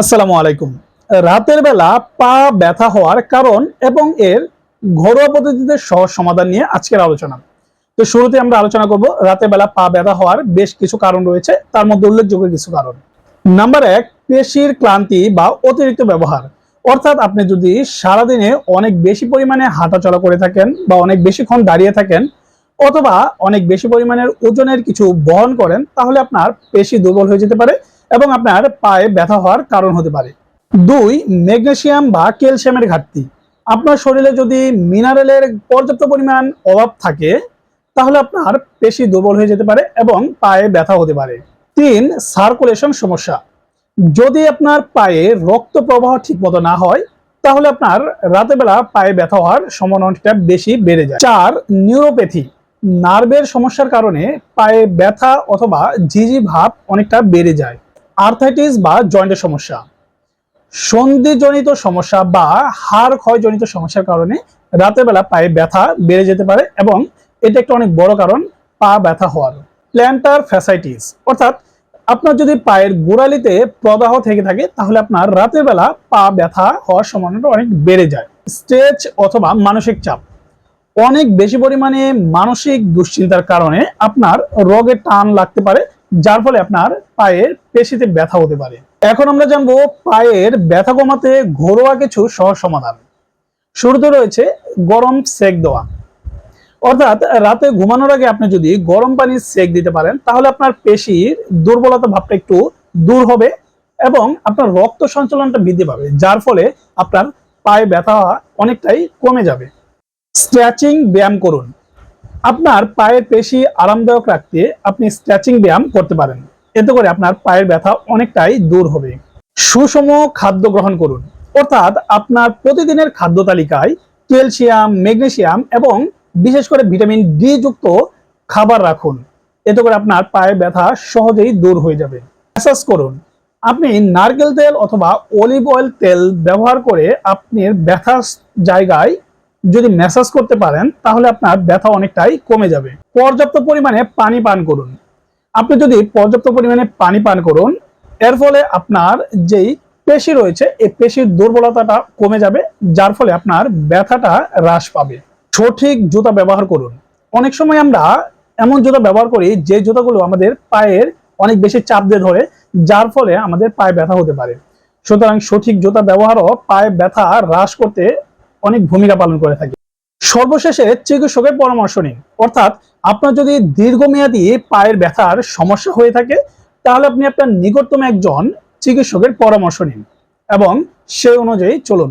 আসসালামু আলাইকুম। রাতের বেলা পা ব্যথা হওয়ার কারণ এবং এর ঘরোয়া পদ্ধতিতে সহজ সমাধান নিয়ে আজকের আলোচনা। তো শুরুতে আমরা আলোচনা করব রাতের বেলা পা ব্যথা হওয়ার বেশ কিছু কারণ রয়েছে, তার মধ্যে উল্লেখযোগ্য কিছু কারণ। নাম্বার এক, পেশির ক্লান্তি বা অতিরিক্ত ব্যবহার। অর্থাৎ আপনি যদি সারাদিনে অনেক বেশি পরিমাণে হাঁটাচলা করে থাকেন বা অনেক বেশিক্ষণ দাঁড়িয়ে থাকেন অথবা অনেক বেশি পরিমাণের ওজনের কিছু বহন করেন, তাহলে আপনার পেশি দুর্বল হয়ে যেতে পারে এবং আপনার পায়ে ব্যথা হওয়ার কারণ হতে পারে। দুই ম্যাগনেশিয়াম বা ক্যালসিয়ামের ঘাটতি। আপনার শরীরে যদি মিনারেলের পর্যাপ্ত পরিমাণ অভাব থাকে, তাহলে আপনার পেশি দুর্বল হয়ে যেতে পারে এবং পায়ে ব্যথা হতে পারে। তিন, সার্কুলেশন সমস্যা। যদি আপনার পায়ে রক্ত প্রবাহ ঠিকমতো না হয়, তাহলে আপনার বেলা পায়ে ব্যথা হওয়ার সম্ভাবনা অনেকটা বেশি বেড়ে যায়। চার, নিউরোপ্যাথি। নার্ভের সমস্যার কারণে পায়ে ব্যথা অথবা ঝিঝি ভাব অনেকটা বেড়ে যায়। আর্থাইটিস বা জয়েন্টের সমস্যা, সন্ধিজনিত সমস্যা বা হাড় ক্ষয়জনিত সমস্যার কারণে রাতের বেলা পায়ে ব্যথা বেড়ে যেতে পারে এবং এটা একটা অনেক বড় কারণ, পা ব্যথা হওয়ার। প্ল্যান্টার ফ্যাসাইটিস অর্থাৎ আপনার যদি পায়ের গোড়ালিতে প্রদাহ থেকে থাকে, তাহলে আপনার রাতের বেলা পা ব্যথা হওয়ার সম্ভাবনাটা অনেক বেড়ে যায়। স্ট্রেচ অথবা মানসিক চাপ, অনেক বেশি পরিমাণে মানসিক দুশ্চিন্তার কারণে আপনার রোগে টান লাগতে পারে যার ফলে আপনার পায়ের পেশিতে ব্যথা হতে পারে। এখন আমরা জানব পায়ের ব্যথা কমাতে ঘরোয়া কিছু সহজ সমাধান। শুরুতে রয়েছে গরম সেক দেওয়া। অর্থাৎ রাতে ঘুমানোর আগে আপনি যদি গরম পানির সেক দিতে পারেন, তাহলে আপনার পেশির দুর্বলতা ভাবটা একটু দূর হবে এবং আপনার রক্ত সঞ্চালনটা বৃদ্ধি পাবে, যার ফলে আপনার পায়ে ব্যথা অনেকটাই কমে যাবে। স্ট্রেচিং ব্যায়াম করুন। আপনার পায়ের পেশি আরামদায়ক রাখতে আপনি স্ট্রেচিং ব্যায়াম করতে পারেন। এতে করে আপনার পায়ের ব্যথা অনেকটাই দূর হবে। সুষম খাদ্য গ্রহণ করুন। অর্থাৎ আপনার প্রতিদিনের খাদ্য তালিকায় ক্যালসিয়াম, ম্যাগনেসিয়াম এবং বিশেষ করে ভিটামিন ডি যুক্ত খাবার রাখুন। এতে করে আপনার পায়ের ব্যথা সহজেই দূর হয়ে যাবে। ম্যাসাজ করুন। আপনি নারকেল তেল অথবা অলিভ অয়েল তেল ব্যবহার করে আপনি ব্যথার জায়গায় যদি ম্যাসাজ করতে পারেন, তাহলে আপনার ব্যথা অনেকটাই কমে যাবে। পর্যাপ্ত পরিমাণে পানি পান করুন। আপনি যদি পর্যাপ্ত পরিমাণে পানি পান করুন, এর ফলে আপনার যেই পেশি রয়েছে, এই পেশির দুর্বলতাটা কমে যাবে, যার ফলে আপনার ব্যথাটা হ্রাস পাবে। সঠিক জুতা ব্যবহার করুন। অনেক সময় আমরা এমন জুতা ব্যবহার করি, যে জুতাগুলো আমাদের পায়ের অনেক বেশি চাপ দিয়ে ধরে, যার ফলে আমাদের পায়ে ব্যথা হতে পারে। সুতরাং সঠিক জুতা ব্যবহারও পায়ে ব্যথা হ্রাস করতে অনেক ভূমিকা পালন করে থাকে। সর্বশেষে চিকিৎসকের পরামর্শ নিন। অর্থাৎ আপনার যদি দীর্ঘমেয়াদী পায়ের ব্যথার সমস্যা হয়ে থাকে, তাহলে আপনি আপনার নিকটতম একজন চিকিৎসকের পরামর্শ নিন এবং সেই অনুযায়ী চলুন।